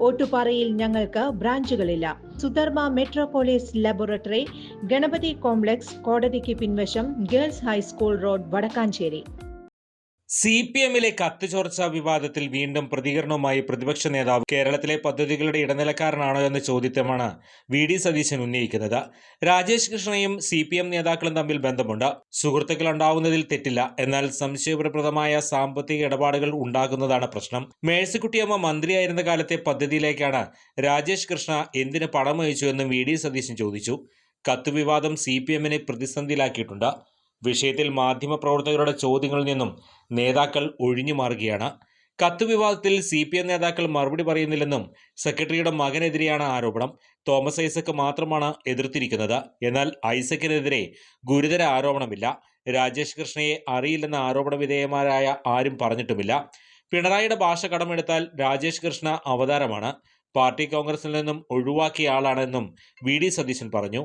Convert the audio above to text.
ഓട്ടുപാറയിൽ ഞങ്ങൾക്ക് ബ്രാഞ്ചുകളില്ല. Sudharma Metropolis laboratory Ganapathi complex കോടതിക്ക് പിൻവശം girls high school road Vadakkanchery. C P എമ്മിലെ കത്ത് ചോർച്ച വിവാദത്തിൽ വീണ്ടും പ്രതികരണവുമായി പ്രതിപക്ഷ നേതാവ് കേരളത്തിലെ പദ്ധതികളുടെ ഇടനിലക്കാരനാണോ എന്ന ചോദ്യത്തെയാണ് വി ഡി സതീശൻ ഉന്നയിക്കുന്നത്. രാജേഷ് കൃഷ്ണയും സി പി എം നേതാക്കളും തമ്മിൽ ബന്ധമുണ്ട്. സുഹൃത്തുക്കൾ ഉണ്ടാവുന്നതിൽ തെറ്റില്ല. എന്നാൽ സംശയപ്രദമായ സാമ്പത്തിക ഇടപാടുകൾ ഉണ്ടാകുന്നതാണ് പ്രശ്നം. മേഴ്സിക്കുട്ടിയമ്മ മന്ത്രിയായിരുന്ന കാലത്തെ പദ്ധതിയിലേക്കാണ് രാജേഷ് കൃഷ്ണ എന്തിന് പണം അയച്ചു എന്നും വി ഡി സതീശൻ ചോദിച്ചു. കത്ത് വിവാദം സി പി എമ്മിനെ പ്രതിസന്ധിയിലാക്കിയിട്ടുണ്ട്. വിഷയത്തിൽ മാധ്യമപ്രവർത്തകരുടെ ചോദ്യങ്ങളിൽ നിന്നും നേതാക്കൾ ഒഴിഞ്ഞു മാറുകയാണ്. കത്ത് വിവാദത്തിൽ സി പി എം നേതാക്കൾ മറുപടി പറയുന്നില്ലെന്നും സെക്രട്ടറിയുടെ മകനെതിരെയാണ് ആരോപണം. തോമസ് ഐസക്ക് മാത്രമാണ് എതിർത്തിരിക്കുന്നത്. എന്നാൽ ഐസക്കിനെതിരെ ഗുരുതര ആരോപണമില്ല. രാജേഷ് കൃഷ്ണയെ അറിയില്ലെന്ന ആരോപണ വിധേയമാരായ ആരും പറഞ്ഞിട്ടുമില്ല. പിണറായിയുടെ ഭാഷ കടമെടുത്താൽ രാജേഷ് കൃഷ്ണ അവതാരമാണ്. പാർട്ടി കോൺഗ്രസിൽ നിന്നും ഒഴിവാക്കിയ ആളാണെന്നും വി ഡി സതീശൻ പറഞ്ഞു.